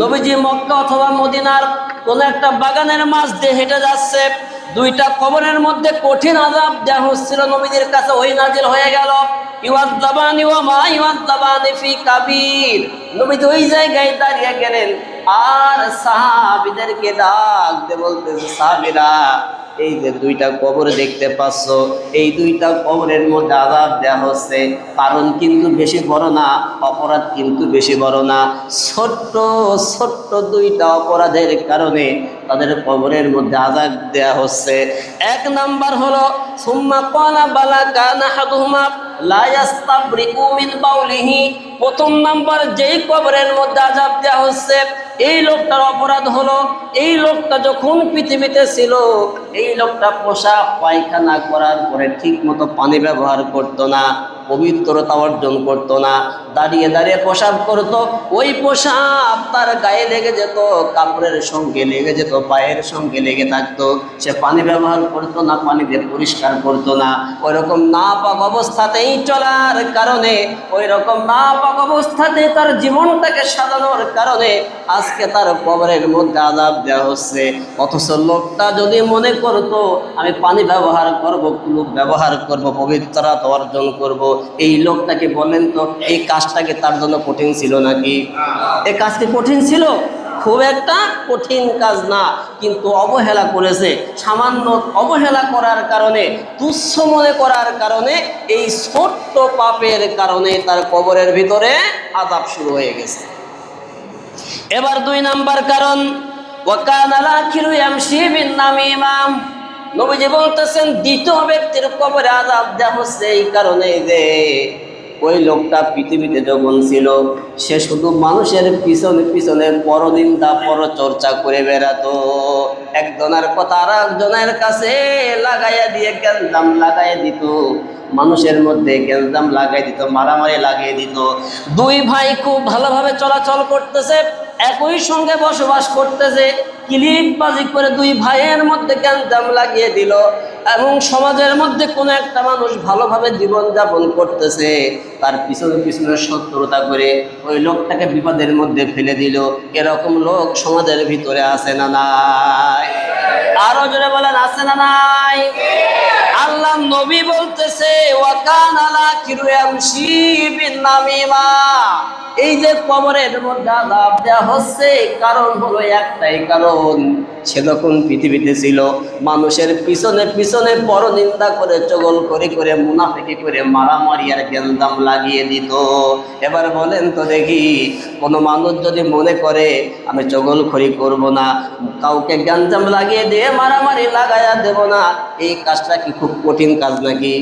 নবীজি মক্কা অথবা মদিনার কোন একটা বাগানের মাছ দিয়ে হেঁটে যাচ্ছে। দুইটা কবরের মধ্যে কঠিন আজাব দেওয়া হচ্ছিল নবীদের কাছে। ওই নাজিল হয়ে গেল ইওয়াদ্দাবানি ওয়া মা ইওয়াদ্দাবানি ফি কাবির। নবীজি ওই জায়গায় দাঁড়িয়ে গেলেন। আর সাহাবিদেরকে ডাক দিয়ে বলতেছে, সাহাবিরা এই যে দুইটা কবর দেখতে পাচ্ছ, এই দুইটা কবরের মধ্যে আজাব দেওয়া হচ্ছে। কারণ কিন্তু বেশি বড় না, অপরাধ কিন্তু বেশি বড় না। ছোট্ট ছোট্ট দুইটা অপরাধের কারণে তাদের কবরের মধ্যে আজাব দেওয়া হচ্ছে। এক নাম্বার হলো, সুম্মা কলা বালা কানা হাদুমা লা ইয়াস্তাবরিকু মিন বাউলিহি। প্রথম নাম্বার, যেই কবরের মধ্যে আজাব দেওয়া হচ্ছে এই লোকটার অপরাধ হলো, এই লোকটা যখন পৃথিবীতে ছিল, এই লোকটা পোশাক পায়খানা করার পরে ঠিক মতো পানি ব্যবহার করতো না। পবিত্রতা অর্জন করতো না। দাঁড়িয়ে দাঁড়িয়ে পোশাক করতো। ওই পোশাক তার গায়ে লেগে যেত, কাপড়ের সঙ্গে লেগে যেত, পায়ের সঙ্গে লেগে থাকতো। সে পানি ব্যবহার করতো না, পানি দিয়ে পরিষ্কার করতো না। ওই রকম না পাক অবস্থাতেই চলার কারণে ওই রকম না পাক অবস্থাতে তার জীবনটাকে সাজানোর কারণে আজকে তার কবরের মধ্যে আজাব দেওয়া হচ্ছে। অথচ লোকটা যদি মনে করতো, আমি পানি ব্যবহার করব, কুলুপ ব্যবহার করব, পবিত্রতা অর্জন করব এই লোকটাকে বলেন তো, এই কাজটাকে তার জন্য কঠিন ছিল নাকি? এই কাজকে কঠিন ছিল? খুব একটা কঠিন কাজ না, কিন্তু অবহেলা করেছে। সামান্য অবহেলা করার কারণে, তুচ্ছ মনে করার কারণে এই ছোট্ট পাপের কারণে তার কবরের ভিতরে আদাব শুরু হয়ে গেছে। এবার দুই নাম্বার কারণ ওয়াকানালা খিরু ইয়ামশি বিন নামিমাম নবীজি বলতেছেন দ্বিতীয় ব্যক্তির কবরে আজাব দেওয়া হচ্ছে এই কারণে যে ওই লোকটা পৃথিবীতে যখন ছিল, সে শুধু মানুষের পিছনে পিছনে পরনিন্দা পরচর্চা করে বেড়াতো। একজনের কথা আর একজনের কাছে লাগাইয়া দিয়ে গেলদাম লাগাইয়া দিত। মানুষের মধ্যে গেলদাম লাগাই দিত, মারামারি লাগিয়ে দিত। দুই ভাই খুব ভালোভাবে চলাচল করতেছে, একই সঙ্গে বসবাস করতেছে। কিলিপবাজি করে দুই ভাইয়ের মধ্যে গেলদাম লাগিয়ে দিল এবং সমাজের মধ্যে কোন একটা মানুষ ভালোভাবে জীবন যাপন করতেছে। তার পিছনে পিছনে শত্রুতা করে ওই লোকটাকে বিপদের মধ্যে ফেলে দিল। এরকম লোক সমাজের ভিতরে আছে না নাই? আরও জোরে বলেন, আছে না নাই? আল্লাহ নবী বলতেছে, ওয়াকান আলা কিরুয়ামশি বিন নামিমা এই যে কবরের মধ্যে আজাব দেওয়া হচ্ছে, কারণ হলো একটাই কারণ, সে যখন পৃথিবীতে ছিল, মানুষের পিছনে পিছনে বড় নিন্দা করে, চগল করে করে, মুনাফিকি করে মারামারি আর গেলদাম লাগিয়ে দিত। এবার বলেন তো দেখি, কোনো মানুষ যদি মনে করে, আমি চগল খড়ি করব না, কাউকে গ্যাঞ্জাম লাগিয়ে দিয়ে মারামারি লাগাইয়া দেব না, এই কাজটা কি খুব কঠিন কাজ নাকি?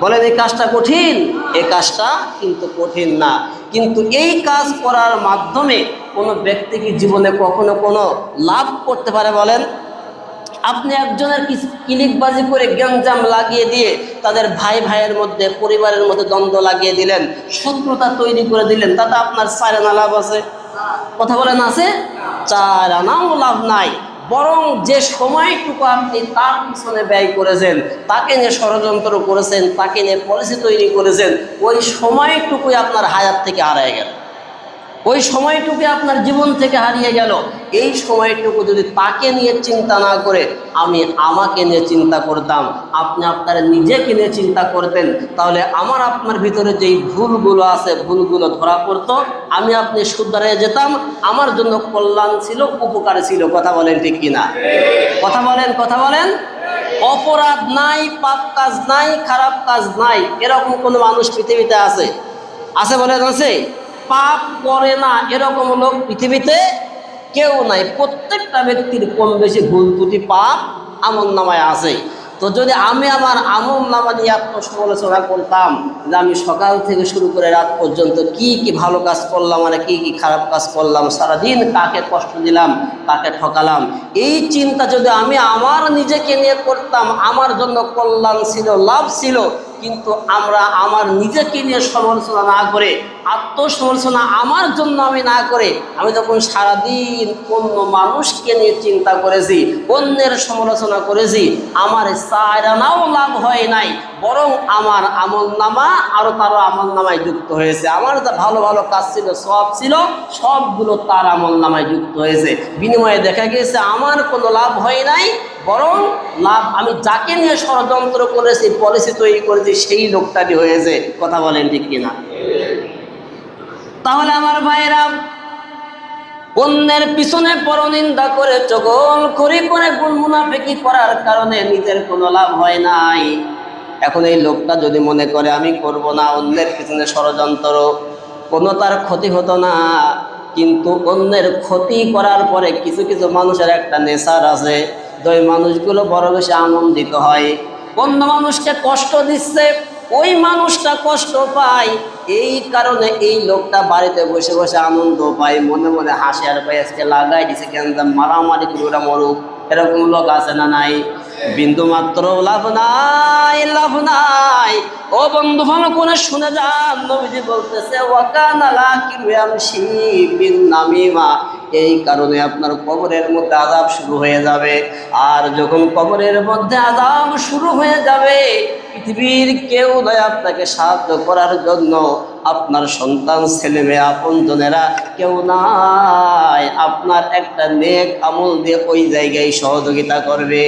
বলেন, এই কাজটা কঠিন? এই কাজটা কিন্তু কঠিন না। কিন্তু এই কাজ করার মাধ্যমে কোনো ব্যক্তি কি জীবনে কখনো কোনো লাভ করতে পারে বলেন? আপনি একজনের কিলিকবাজি করে গ্যাঞ্জাম লাগিয়ে দিয়ে তাদের ভাই ভাইয়ের মধ্যে, পরিবারের মধ্যে দ্বন্দ্ব লাগিয়ে দিলেন, শত্রুতা তৈরি করে দিলেন, তাতে আপনার চার আনা লাভ আছে? কথা বলেন, আছে? চার আনাও লাভ নাই। বরং যে সময়টুকু আপনি তার পিছনে ব্যয় করেছেন, তাকে নিয়ে ষড়যন্ত্র করেছেন, তাকে নিয়ে পলিসি তৈরি করেছেন, ওই সময়টুকুই আপনার হায়াত থেকে হারায় গেল। ওই সময়টুকু আপনার জীবন থেকে হারিয়ে গেল। এই সময়টুকু যদি তাকে নিয়ে চিন্তা না করে, আমি আমাকে নিয়ে চিন্তা করতাম। আপনি আপনার নিজেকে নিয়ে চিন্তা করতেন। তাহলে আমার আপনার ভিতরে যেই ভুলগুলো আছে, ভুলগুলো ধরা পড়তো। আমি আপনি শুধরে যেতাম। আমার জন্য কল্যাণ ছিল, উপকার ছিল। কথা বলেন ঠিক কিনা? কথা বলেন কথা বলেন। অপরাধ নাই, পাপ কাজ নাই, খারাপ কাজ নাই। এরকম কোনো মানুষ পৃথিবীতে আছে? আছে বলেন, আছে? পাপ করে না, এরকম লোক পৃথিবীতে কেউ নাই। প্রত্যেকটা ব্যক্তির কম বেশি ভুল ত্রুটি পাপ আমল নামায় আছে। তো যদি আমি আমার আমল নামা নিয়ে আত্মসমালোচনা করতাম, যে আমি সকাল থেকে শুরু করে রাত পর্যন্ত কি কি ভালো কাজ করলাম আর কি কি খারাপ কাজ করলাম, সারাদিন কাকে কষ্ট দিলাম, কাকে ঠকালাম, এই চিন্তা যদি আমি আমার নিজেকে নিয়ে করতাম, আমার জন্য কল্যাণ ছিল, লাভ ছিল কিন্তু আমরা আমার নিজেকে নিয়ে সমালোচনা না করে, আত্মসমালোচনা আমার জন্য আমি না করে, আমি যখন সারাদিন অন্য মানুষকে নিয়ে চিন্তা করেছি, অন্যের সমালোচনা করেছি, আমার চায়রানাও লাভ হয় নাই। বরং আমার আমল নামা আরও তারও আমল নামায় যুক্ত হয়েছে। আমার যা ভালো ভালো কাজ ছিল, সব ছিল, সবগুলো তার আমল নামায় যুক্ত হয়েছে। বিনিময়ে দেখা গিয়েছে, আমার কোনো লাভ হয় নাই, বরং লাভ আমি যাকে নিয়ে ষড়যন্ত্র করেছি পলিসি তৈরি করেছি, সেই লোকটারই হয়েছে। কথা বলেন ঠিক কিনা? তাহলে আমার ভাইরা অন্যের পিছনে পরনিন্দা করে, চগল করে করে গুণ করার কারণে নিজের কোনো লাভ হয় নাই। এখন এই লোকটা যদি মনে করে, আমি করব না, অন্যের পিছনে ষড়যন্ত্র, কোনো তার ক্ষতি হতো না। কিন্তু অন্যের ক্ষতি করার পরে কিছু কিছু মানুষের একটা নেশার আছে ওই মানুষগুলো বড় বেশি আনন্দিত হয়। অন্য মানুষকে কষ্ট দিচ্ছে, ওই মানুষটা কষ্ট পায়। এই কারণে এই লোকটা বাড়িতে বসে বসে আনন্দ পায়, মনে মনে হাসি আর পায় আজকে লাগাই দিছে কেন? মারামারি ওরা মরুক। এরকম লোক আছে না নাই? বিন্দু মাত্র লাভ নাই লাভ নাই। ও বন্ধু, ভালো করে শুনে যান। নবীজি বলতেছে ওয়াকানা লাকিরু ইয়ামশি বিন নামিমা। এই কারণে আপনার কবরের মধ্যে আজাব শুরু হয়ে যাবে। আর যখন কবরের মধ্যে আজাব শুরু হয়ে যাবে, পৃথিবীর কেউ নয় আপনাকে সাহায্য করার জন্য আপনার সন্তান ছেলে মেয়ে আপনজনেরা কেউ নাই। আপনার একটা নেক আমল দিয়ে ওই জায়গায় সহযোগিতা করবে।